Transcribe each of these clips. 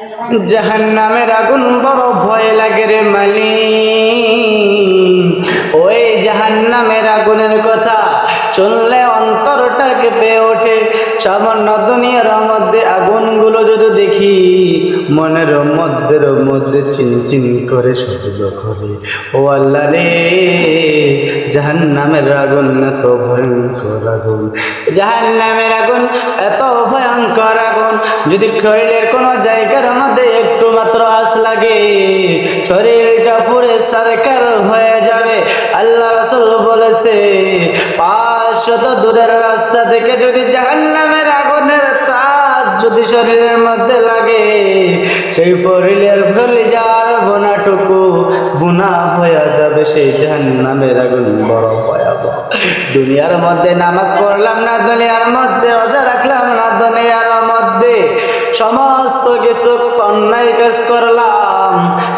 জাহান নামের আগুন বড় ভয় লাগে রে মালি ওই জাহান নামের আগুনের কথা চললে অন্তরটা কেঁপে ওঠে। সামান্য দুনিয়ার মধ্যে আগুনগুলো যদি দেখি মনের মধ্যে চিন চিন করে শব্দ করে ও আল্লাহ রে জাহান নামের আগুন এত ভয়ঙ্কর আগুন। জাহান নামের আগুন এত ভয়ঙ্কর আগুন। যদি শরীরের কোনো জায়গার মধ্যে একটু মাত্র আস লাগে, শরীরটা পুরে সরকার হয়ে যাবে। আল্লাহ রাসূল বলেছে, পাঁচশত দূরের রাস্তা থেকে যদি জাহান নামের আগুনের তার যদি শরীরের মধ্যে লাগে সেই শরীরের ফলে যার বোনাটুকু গুণা হয়ে যাবে, সেই জাহান নামের আগুন বড় ভয়াবহ। দুনিয়ার মধ্যে নামাজ পড়লাম না, দুনিয়ার মধ্যে রোজা রাখলাম না, দুনিয়ার মধ্যে সমস্ত কিছু অন্যায় কাজ করলাম।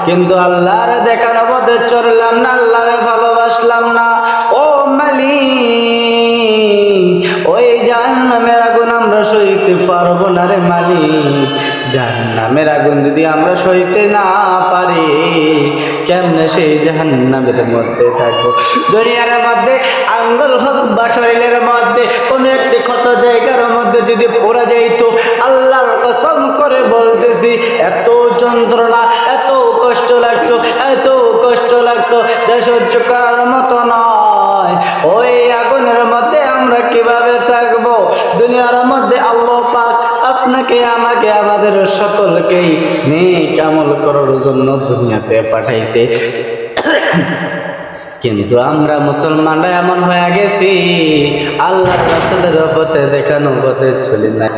কিন্তু আল্লাহর দেখার পথে চললাম না, আল্লাহরে ভালোবাসলাম না। ও মালি ওই জাহান্নামের আগুন আমরা সইতে পারব না রে মালি জাহান্নামের আগুন যদি আমরা সইতে না পারি, কেমনে সেই জাহান্নামের মধ্যে থাকব? মধ্যে হোক বা শরীরের মধ্যে, কোনো একটি ক্ষত জায়গার মধ্যে যদি পড়ে যাইতো, আল্লাহর কসম করে বলতেছি, এত যন্ত্রণা, এত কষ্ট লাগতো, এত কষ্ট লাগতো, যা সহ্য করার মতো নয় আমাদের সকলকেই নেক আমল করার জন্য দুনিয়াতে পাঠাইছে। কিন্তু আমরা মুসলমানরা এমন হয়ে গেছি আল্লাহ রাসুলের পথে দেখানো পথে চলি না।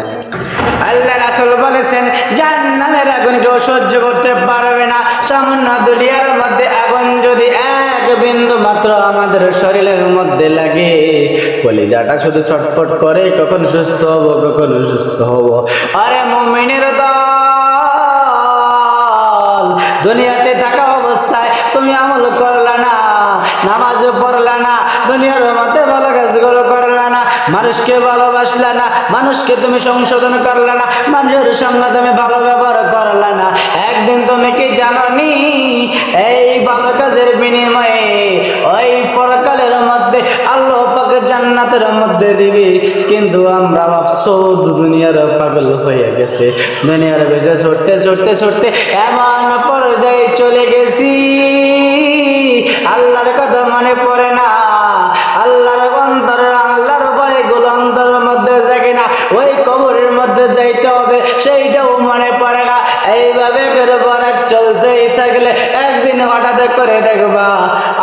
আল্লাহ রাসুল বলেছেন, জাহান্নামের আগুন কেউ সহ্য করতে পারবে না। সামান্য দুনিয়ার মধ্যে আগুন যদি এক বিন্দু মাত্র আমাদের শরীরের মধ্যে লাগে, কলিজাটা শুধু ছটফট করে, কখন সুস্থ হব, কখন সুস্থ হব। আরে মুমিনের দল। দুনিয়াতে থাকা অবস্থায় তুমি আমল করলা না, নামাজও পড়লা না, দুনিয়ার মধ্যে ভালো কাজগুলো করলা না, মানুষকে ভালোবাসলা না, মানুষকে তুমি সংশোধন করলা না, মানুষের সঙ্গে তুমি ভালো ব্যবহার করলা না। একদিন তুমি কি জাননি? এই ভালো কাজের বিনিময়ে ওই পরকালের মধ্যে আল্লাহ পাকে জান্নাতের মধ্যে দিবি। কিন্তু আমরা আফসোস, দুনিয়ার পাগল হয়ে গেছে। দুনিয়ার বেজে ছুটতে ছুটতে ছুটতে এমন পর্যায়ে চলে গেছি। আল্লাহর কথা মনে পড়ে না। আল্লাহর অন্তর, আল্লাহর ভয়গুলো অন্তরের মধ্যে জাগে না। ওই কবরের মধ্যে যাইতে হবে, সেইটাও মনে পড়ে না। এইভাবে করে চলতেই থাকলে হঠাৎ করে দেখবা,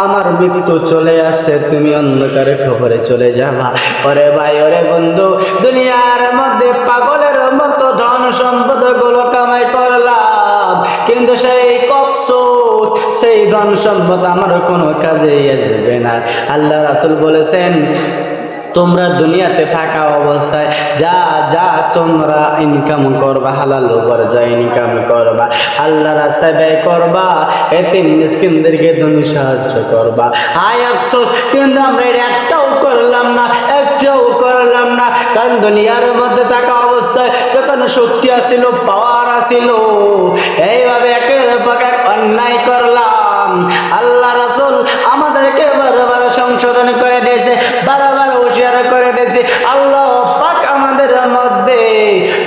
আমার মৃত্যু চলে আসছে, তুমি অন্ধকারে খবরে চলে যাবা। ওরে ভাই, ওরে বন্ধু, দুনিয়ার মধ্যে পাগলের মতো ধন সম্পদগুলো কামাই করলাম, কিন্তু সেই কফসোস, সেই ধন সম্পদ আমার কোনো কাজে আসবে না। আল্লাহ রাসুল বলেছেন তোমরা দুনিয়াতে থাকা অবস্থায়, যা যা তোমরা ইনকাম করবা, হালাল যা ইনকাম করবা, আল্লাহ রাস্তায় ব্যয় করবা, এতে মিসকিনদেরকে তুমি সাহায্য করবা। আয় আফসোস, কিন্তু আমরা এটা একটাও করলাম না, একটাও করলাম না, কারণ দুনিয়ার মধ্যে থাকা অবস্থায় যখন শক্তি আসিল পাওয়ার আসিল, এইভাবে একের পর অন্যায় করলাম। আল্লাহ রাসুল আমাদেরকে বারবার সংশোধন করে দিয়েছে দিয়েছে আল্লাহ পাক আমাদের মধ্যে,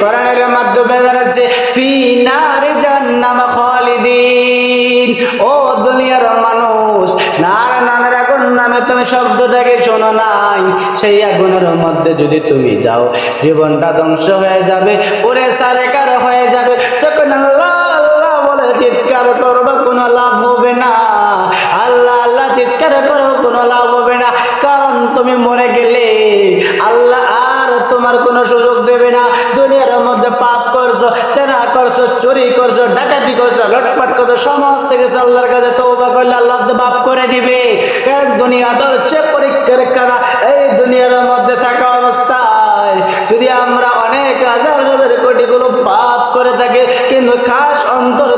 কোরআনের মাধ্যমে দাঁড়াচ্ছে ফি নারে জান্নাম খালিদিন। ও দুনিয়ার মানুষ, নার নামের আগুন নামে তুমি শব্দটাকে শোনো নাই। সেই আগুনের মধ্যে যদি তুমি যাও, জীবনটা ধ্বংস হয়ে যাবে ওরে সারেকার হয়ে যাবে। তখন আল্লাহ আল্লাহ বলে, চিৎকার করবা, কোনো লাভ হবে না। আল্লাহ আল্লাহ, চিৎকার করো কোনো লাভ হবে না। কারণ তুমি মরে গেলে সুযোগ দেবে না। দুনিয়ার মধ্যে পাপ করছ, চেনা করছ, চুরি করছ, ডাকাতি করছ, লটপাট করছ, সমস্ত কিছু আল্লাহর কাছে তৌবা করলে আল্লাহ মাফ করে দিবে। দুনিয়া তো হচ্ছে পরীক্ষার কারা, এই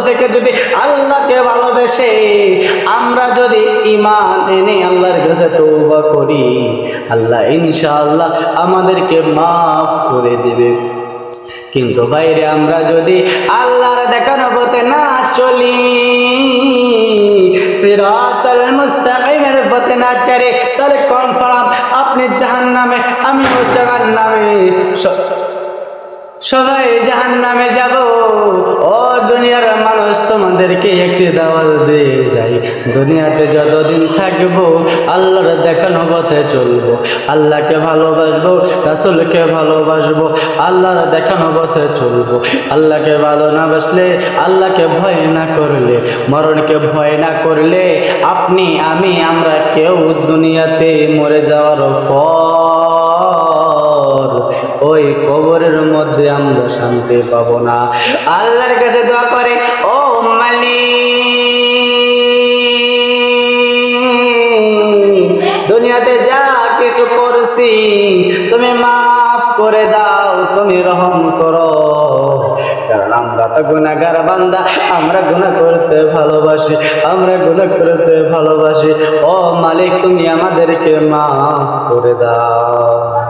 থেকে যদি আল্লাহকে ভালোবেসে আমরা যদি ইমান এনে আল্লাহর কাছে তৌবা করি, আল্লাহ ইনশাআল্লাহ আমাদেরকে মাফ করে দেবে। কিন্তু বাইরে আমরা যদি আল্লাহর দেখানো পথে না চলি, সিরাতাল মুস্তাকিমের পথে না চলে, তাহলে কনফার্ম আপনি জাহান্নামে, আমিও জাহান্নামে। সবাই জাহান নামে যাব। ও দুনিয়ার মানুষ, তোমাদেরকে একটি দাওয়াত দিয়ে যাই। দুনিয়াতে যতদিন থাকব, আল্লাহর দেখানো পথে চলবো। আল্লাহকে ভালোবাসবো, রাসুলকে ভালোবাসবো, আল্লাহর দেখানো পথে চলবো। আল্লাহকে ভালো না বাসলে, আল্লাহকে ভয় না করলে, মরণকে ভয় না করলে, আপনি, আমি, আমরা কেউ দুনিয়াতে মরে যাওয়ার পর ওই কবরের মধ্যে আমরা শান্তি পাবো না। আল্লাহর কাছে দোয়া করে, ও মালিক, দুনিয়াতে যা কিছু করছি, তুমি মাফ করে দাও, তুমি রহম করো। কারণ আমরা তো গুণাগার বান্দা, আমরা গুণা করতে ভালোবাসি, আমরা গুণা করতে ভালোবাসি। ও মালিক, তুমি আমাদেরকে মাফ করে দাও।